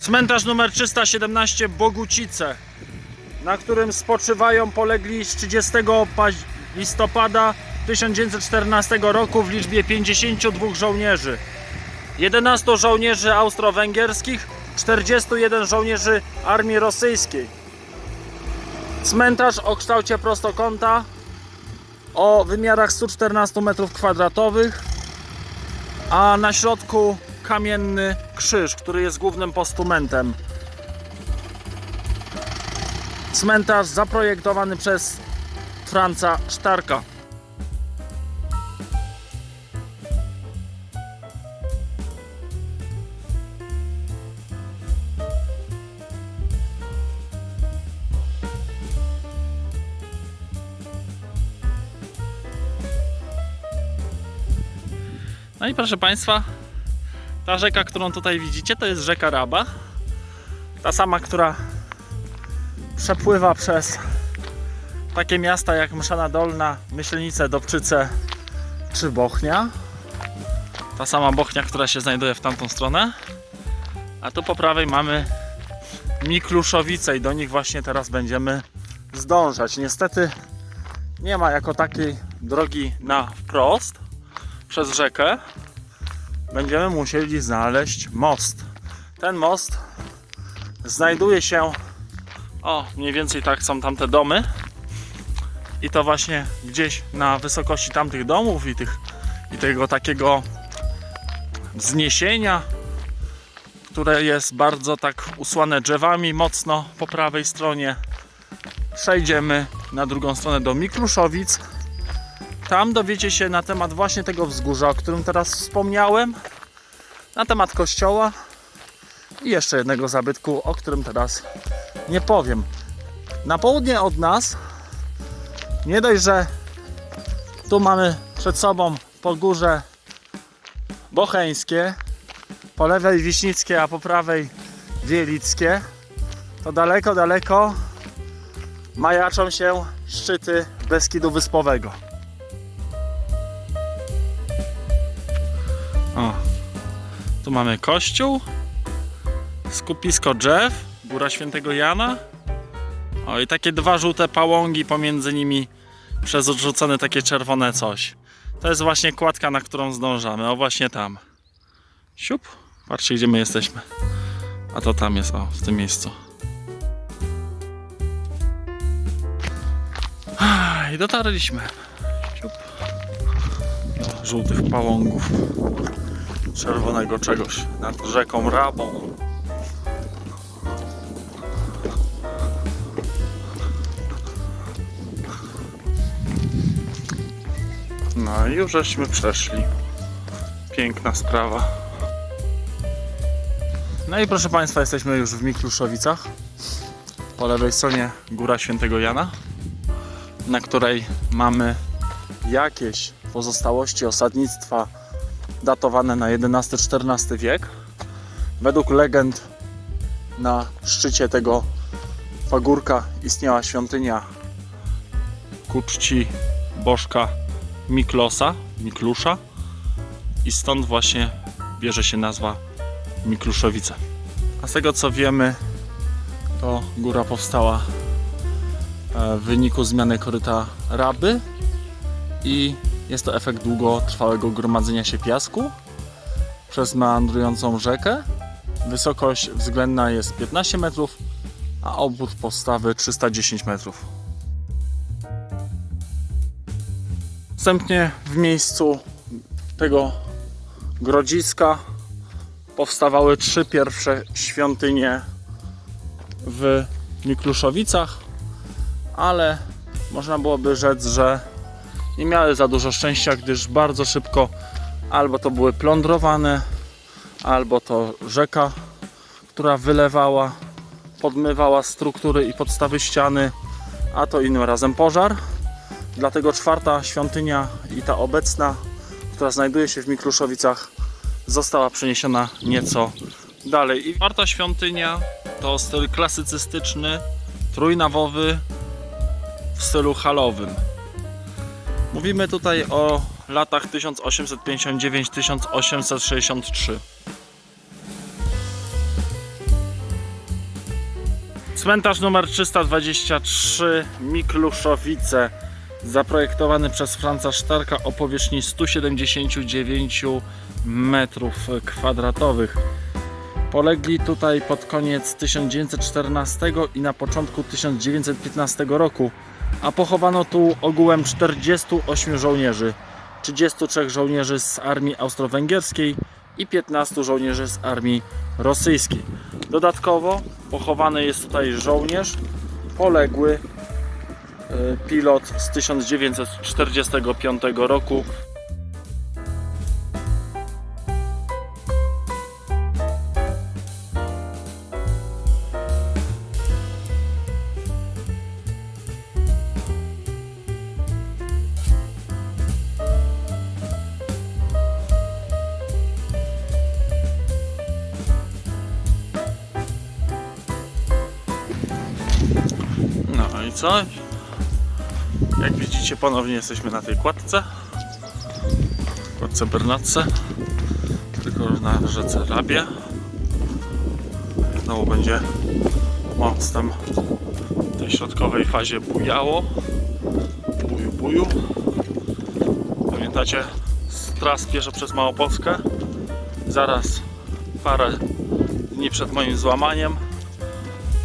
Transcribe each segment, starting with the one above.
Cmentarz numer 317 Bogucice, na którym spoczywają polegli z 30 paź- listopada 1914 roku w liczbie 52 żołnierzy. 11 żołnierzy austro-węgierskich, 41 żołnierzy armii rosyjskiej. Cmentarz o kształcie prostokąta, o wymiarach 114 m2, a na środku kamienny krzyż, który jest głównym postumentem. Cmentarz zaprojektowany przez Franca Sztarka. No i proszę Państwa, ta rzeka, którą tutaj widzicie, to jest rzeka Raba. Ta sama, która przepływa przez takie miasta jak Mszana Dolna, Myślenice, Dobczyce czy Bochnia. Ta sama Bochnia, która się znajduje w tamtą stronę. A tu po prawej mamy Mikluszowice i do nich właśnie teraz będziemy zdążać. Niestety nie ma jako takiej drogi na wprost przez rzekę będziemy musieli znaleźć most. Ten most znajduje się. O, mniej więcej tak są tamte domy. I to właśnie gdzieś na wysokości tamtych domów i, tych, i tego takiego wzniesienia, które jest bardzo tak usłane drzewami mocno po prawej stronie. Przejdziemy na drugą stronę do Mikluszowic. Tam dowiecie się na temat właśnie tego wzgórza, o którym teraz wspomniałem, na temat kościoła i jeszcze jednego zabytku, o którym teraz nie powiem. Na południe od nas, nie dość, że tu mamy przed sobą pogórze bocheńskie, po lewej wiśnickie, a po prawej wielickie, to daleko, daleko majaczą się szczyty Beskidu Wyspowego. O, tu mamy kościół, skupisko drzew, góra świętego Jana. O, i takie dwa żółte pałągi, pomiędzy nimi przezrzucone takie czerwone coś. To jest właśnie kładka, na którą zdążamy. O, właśnie tam. Siup. Patrzcie, gdzie my jesteśmy. A to tam jest, o, w tym miejscu. I dotarliśmy. Siup. Żółtych pałągów czerwonego czegoś nad rzeką Rabą. No i już żeśmy przeszli. Piękna sprawa. No i proszę Państwa, jesteśmy już w Mikluszowicach. Po lewej stronie Góra Świętego Jana, na której mamy jakieś pozostałości osadnictwa datowane na XI-XIV wiek. Według legend na szczycie tego pagórka istniała świątynia ku czci bożka Miklosa, Miklusza i stąd właśnie bierze się nazwa Mikluszowice. A z tego co wiemy, to góra powstała e, w wyniku zmiany koryta Raby i jest to efekt długotrwałego gromadzenia się piasku przez meandrującą rzekę. Wysokość względna jest 15 metrów, a obwód postawy 310 metrów. Następnie w miejscu tego grodziska powstawały trzy pierwsze świątynie w Mikluszowicach, ale można byłoby rzec, że nie miały za dużo szczęścia, gdyż bardzo szybko albo to były plądrowane, albo to rzeka, która wylewała, podmywała struktury i podstawy ściany, a to innym razem pożar. Dlatego czwarta świątynia i ta obecna, która znajduje się w Mikluszowicach, została przeniesiona nieco dalej. I czwarta świątynia to styl klasycystyczny, trójnawowy w stylu halowym. Mówimy tutaj o latach 1859-1863. Cmentarz numer 323 Mikluszowice zaprojektowany przez Franca Sztarka o powierzchni 179 metrów kwadratowych. Polegli tutaj pod koniec 1914 i na początku 1915 roku, a pochowano tu ogółem 48 żołnierzy, 33 żołnierzy z armii austro-węgierskiej i 15 żołnierzy z armii rosyjskiej. Dodatkowo pochowany jest tutaj żołnierz poległy e, pilot z 1945 roku. No i co? Jak widzicie, ponownie jesteśmy na tej kładce. Kładce Bernatce. Tylko na rzece Rabie. Znowu będzie mostem w tej środkowej fazie bujało. Buju, buju. Pamiętacie z tras pieszo przez Małopolskę? Zaraz parę dni przed moim złamaniem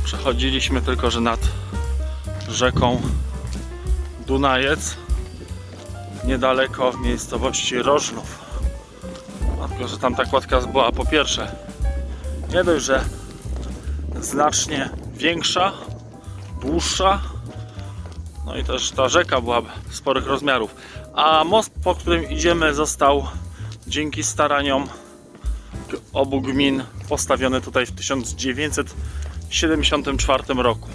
przechodziliśmy tylko, że nad rzeką Dunajec niedaleko miejscowości Rożnów. A Tylko, że tam ta kładka była po pierwsze nie dość, że znacznie większa, dłuższa, no i też ta rzeka była sporych rozmiarów. A most, po którym idziemy, został dzięki staraniom obu gmin postawiony tutaj w 1974 roku.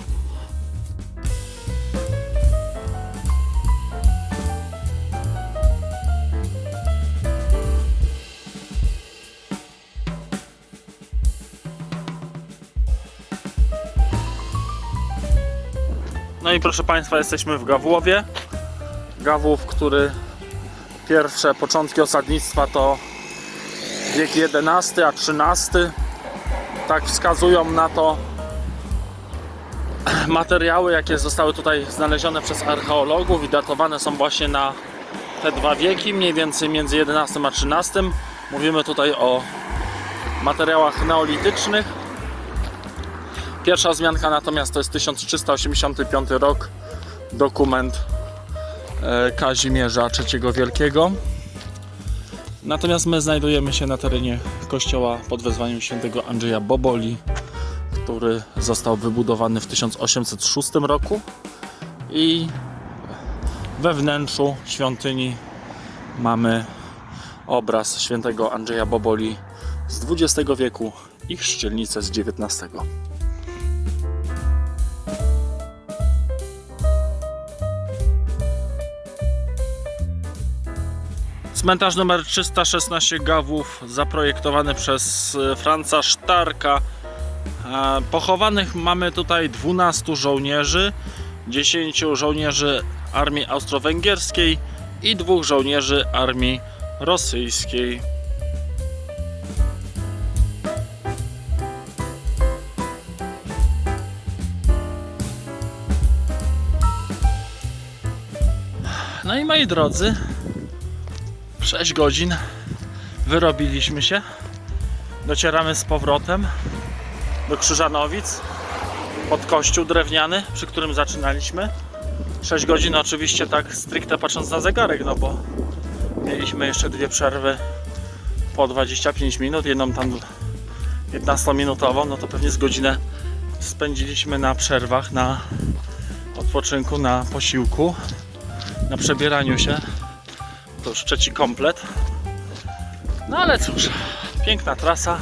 No i proszę Państwa, jesteśmy w Gawłowie. Gawłów, który pierwsze początki osadnictwa to wiek XI, a XIII. Tak wskazują na to materiały, jakie zostały tutaj znalezione przez archeologów i datowane są właśnie na te dwa wieki, mniej więcej między XI a XIII. Mówimy tutaj o materiałach neolitycznych. Pierwsza wzmianka natomiast to jest 1385 rok, dokument e, Kazimierza III Wielkiego. Natomiast my znajdujemy się na terenie kościoła pod wezwaniem świętego Andrzeja Boboli, który został wybudowany w 1806 roku i we wnętrzu świątyni mamy obraz świętego Andrzeja Boboli z XX wieku i chrzcielnicę z XIX. Cmentarz numer 316 Gawłów, zaprojektowany przez e, Franca Sztarka. E, Pochowanych mamy tutaj 12 żołnierzy, 10 żołnierzy armii austro-węgierskiej i dwóch żołnierzy armii rosyjskiej. No i moi drodzy, 6 godzin wyrobiliśmy się. Docieramy z powrotem do Krzyżanowic pod kościół drewniany, przy którym zaczynaliśmy. 6 godzin oczywiście tak stricte patrząc na zegarek, no bo mieliśmy jeszcze dwie przerwy po 25 minut, jedną tam 15-minutową, no to pewnie z godzinę spędziliśmy na przerwach, na odpoczynku, na posiłku, na przebieraniu się to już trzeci komplet. No ale cóż, piękna trasa.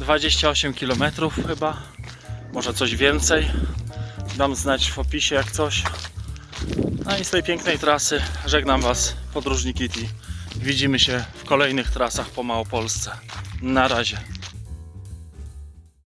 28 km chyba, może coś więcej. Dam znać w opisie jak coś. No i z tej pięknej trasy żegnam Was, podróżnik Kitty. Widzimy się w kolejnych trasach po Małopolsce. Na razie.